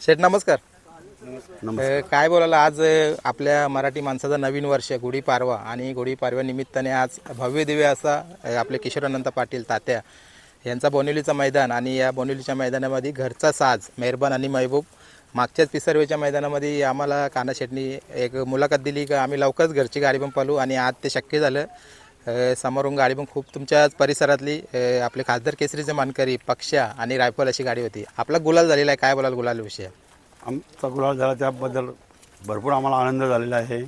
शेठ नमस्कार. अ, काय बोलायला आज अ, आपल्या मराठी माणसाचा नवीन वर्ष गुढीपाडवा आणि गुढीपाडव्या निमित्ताने आज भव्य दिव्य असा अ, आपले किशोरानंद पाटील तात्या यांचा बोनिवलीचं मैदान आणि या बोनिवलीच्या मैदानामध्ये घरचा साज मेहरबान आणि महबूब. मागच्याच पिसर्वेच्या मैदानामध्ये आम्हाला काना शेटनी एक मुलाखत दिली की आम्ही लवकरच घरची गाडी पण पालू आणि आज ते शक्य झालं. समोरून गाडी पण खूप तुमच्या परिसरातली आपले खासदार केसरीचे मानकरी पक्षा आणि रायफल अशी गाडी होती. आपला गुलाल झालेला आहे काय बोलाल गुलाल विषय? आमचा गुलाल झाला त्याबद्दल भरपूर आम्हाला आनंद झालेला आहे.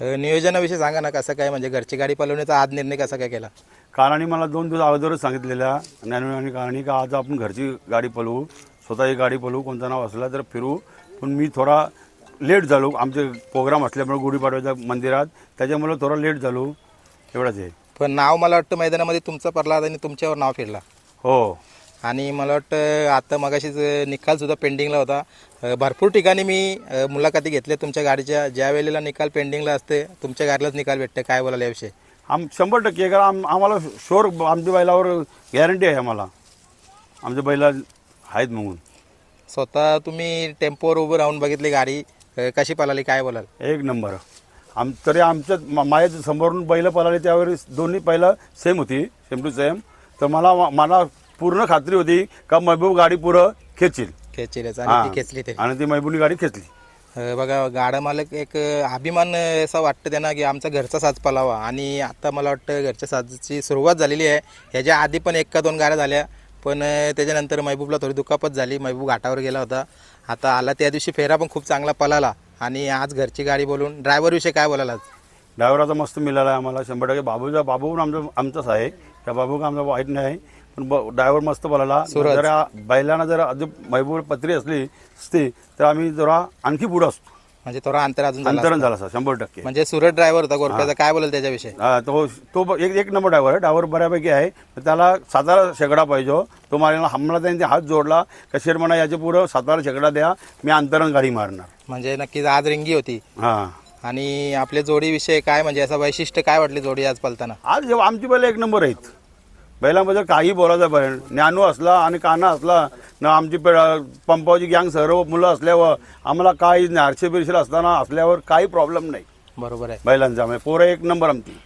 नियोजनाविषयी सांगा ना कसं काय म्हणजे घरची गाडी पलवण्याचा आज निर्णय कसा काय केला? काराणी मला दोन दिवस अगोदरच सांगितलेल्या ज्ञानू आणि काराणी का आज आपण घरची गाडी पलवू स्वतःची गाडी पलवू कोणतं नाव असलं तर फिरू. पण मी थोडा लेट झालो आमचे प्रोग्राम असल्यामुळे गुढीपाडव्याच्या मंदिरात त्याच्यामुळे थोडा लेट झालो. एवढंच आहे. पण नाव मला वाटतं मैदानामध्ये तुमचं प्रल्हाद आणि तुमच्यावर नाव फिरला. हो. आणि मला वाटतं आता मगाशीच निकालसुद्धा पेंडिंगला होता. भरपूर ठिकाणी मी मुलाखती घेतल्या तुमच्या गाडीच्या. ज्या वेळेला निकाल पेंडिंगला असते तुमच्या गाडीलाच निकाल भेटते काय बोलायला याविषयी? आम शंभर टक्के. कारण आम आम्हाला शोर आमच्या बैलावर गॅरंटी आहे आम्हाला. आमच्या बैला आहेत म्हणून. स्वतः तुम्ही टेम्पोवर उभं राहून बघितली गाडी. कशी पळाली? काय बोलाल? एक नंबर. आम तरी आमच्या माझ्या समोरून पहिलं पळाले त्यावेळेस दोन्ही पहिलं सेम होती सेम टू सेम तर मला मला पूर्ण खात्री होती का महबूब गाडी पुरं खेचील. खेचीलच हा. आणि ती खेचली ते आणि ती महबूबनी गाडी खेचली. अ, बघा गाडा मालक एक अभिमान असा वाटतं त्यांना की आमचा घरचा साज पलावा. आणि आता मला वाटतं घरच्या साजची सुरुवात झालेली आहे. ह्याच्या आधी पण एक का दोन गाड्या झाल्या. पण अ, त्याच्यानंतर महबूबला थोडी दुखापत झाली. महबूब घाटावर गेला होता. आता आला त्या दिवशी फेरा पण खूप चांगला पळाला. आणि आज घरची गाडी बोलून ड्रायव्हर विषयी काय बोलायला आज? ड्रायव्हरचा मस्त मिळाला आहे आम्हाला शंभर टक्के. बाबूचा बाबू पण आमचा आमचाच आहे. त्या बाबू का आमचा वाईट नाही. पण ड्रायव्हर मस्त सूरज. जर बैलांना जर अजून महबूब पत्री असली असती तर आम्ही जरा आणखी पुढं असतो. म्हणजे थोडा अंतर अजून झाला अंतरण झालं शंभर टक्के. म्हणजे सुरत ड्रायव्हर होता गोरप्याचा काय बोलाल त्याच्याविषयी? हा, तो तो ब- एक एक नंबर ड्रायव्हर आहे. ड्रायव्हर बऱ्यापैकी आहे. पण त्याला सातारा शेकडा पाहिजे हो. तो मला हमला त्यांनी हात जोडला. कशेर म्हणा याच्या पुढं सातारा शेकडा द्या. मी अंतरण गाडी मारणार. म्हणजे नक्कीच आज रिंगी होती. हां. आणि आपल्या जोडीविषयी काय म्हणजे असं वैशिष्ट्य काय वाटली जोडी आज पलताना? आज जेव्हा आमची बैल एक नंबर आहेत. बैलांबद्दल काही बोलायचं बैल ज्ञानू असला आणि काना असला ना आमची पे- पंपावची गँग सर्व मुलं असल्यावर आम्हाला काही नाही आरशे बिरशे असताना असल्यावर काही प्रॉब्लेम नाही. बरोबर आहे. बैलांचा म्हणजे पोरं एक नंबर आमची.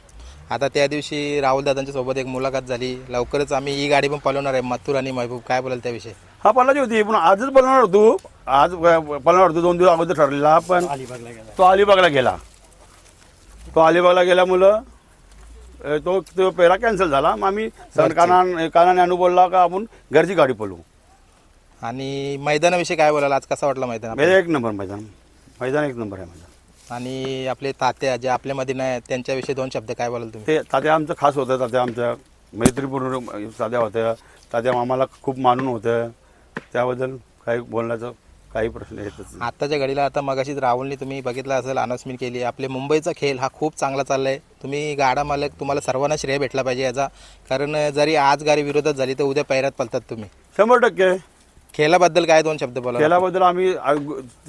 आता त्या दिवशी राहुल दादांच्या सोबत एक मुलाखत झाली. लवकरच आम्ही ही गाडी पण पळवणार आहे. मथुर आणि महबूब काय बोलाल त्याविषयी? हा पलाची होती. पण आजच पळणार होतो. आज पळणार होतो. दोन दिवस अगोदर ठरलेला पण तो अलिबागला गेला. तो अलिबागला गेल्यामुळं अ, तो तो पेरा कॅन्सल झाला. मग आम्ही काना कानाने अनु बोलला का आपण घरची गाडी पळू आणि मैदानाविषयी काय बोलाल? आज कसा वाटला मैदान म्हणजे एक नंबर मैदान. मैदान एक नंबर आहे मैदान आणि आपले तात्या जे आपल्यामध्ये नाही त्यांच्याविषयी दोन शब्द काय बोलाल तुम्ही? ते तात्या आमचं खास होतं. तात्या आमच्या मैत्रीपूर्ण तात्या होत्या. तात्या आम्हाला खूप मानून होतं. त्याबद्दल काही बोलण्याचं काही प्रश्न येतच नाही. आत्ताच्या घडीला आता मगाशीच राहुलनी तुम्ही बघितलं असेल अनाउन्समेंट केली. आपले मुंबईचा खेळ हा खूप चांगला चाललाय. तुम्ही गाडा मालक तुम्हाला सर्वांना श्रेय भेटला पाहिजे याचा. कारण जरी आज गाडी विरोधात झाली तर उद्या पैरात पलतात तुम्ही. शंभर टक्के. खेळाबद्दल काय दोन शब्द बोला खेळाबद्दल आम्ही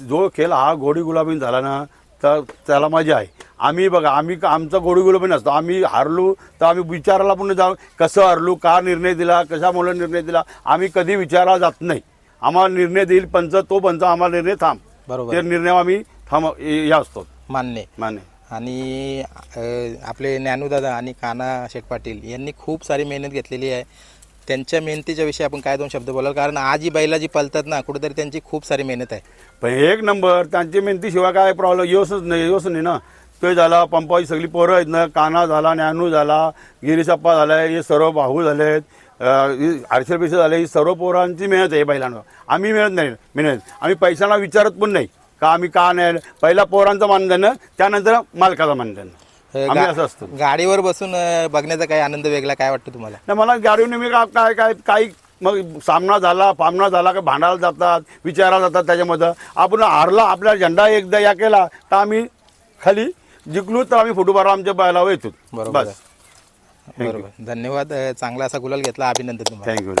जो खेळ हा गोडी गुलाबी झाला ना तर त्याला मजा आहे. आम्ही बघा आम्ही आमचा गोडी गुलाबी नसतो. आम्ही हारलो तर आम्ही विचारायला पण जाऊ कसं हरलो का निर्णय दिला कशामुळे निर्णय दिला आम्ही कधी विचारायला जात नाही. आम्हाला निर्णय देईल पंच तो पंच आम्हाला निर्णय थांब. बरोबर. निर्णय आम्ही थांब या असतो. मान्य. माने आणि आपले ज्ञानूदादा आणि काना शेठ पाटील यांनी खूप सारी मेहनत घेतलेली आहे. त्यांच्या मेहनतीच्या विषयी आपण काय दोन शब्द बोलाल? कारण आज ही बैला जी पलतात ना कुठेतरी त्यांची खूप सारी मेहनत आहे. पण एक नंबर त्यांची मेहनतीशिवाय काय प्रॉब्लेम येऊच नाही येऊच नाही ना. तो झाला पंपाची सगळी पोरं आहेत ना. काना झाला ज्ञानू झाला गिरीशप्पा झाला हे सर्व भाऊ झालेत. आरशे पैसे झाले ही सर्व पोरांची मेहनत आहे बैलांना आम्ही मेहनत नाही मेहनत. आम्ही पैशांना विचारत पण नाही. का आम्ही का नाही पहिला पोरांचं मानधन त्यानंतर मालकाचं मानधन. अ, आम्ही गा- असं असतो. गाडीवर बसून अ, बघण्याचा काही आनंद वेगळा काय वाटतं तुम्हाला? नाही मला गाडीने मी का- काय काय काही मग सामना झाला फामना झाला का भांडायला जातात विचारायला जातात त्याच्यामध्ये. आपण हारला आपला झेंडा एकदा या केला तर आम्ही खाली जिंकलो तर आम्ही फोटो बारा आमच्या बैलावर येतो. बरोबर बस. बरोबर. धन्यवाद. अ, चांगला असा गुलाल घेतला. अभिनंदन तुम्हाला. थँक्यू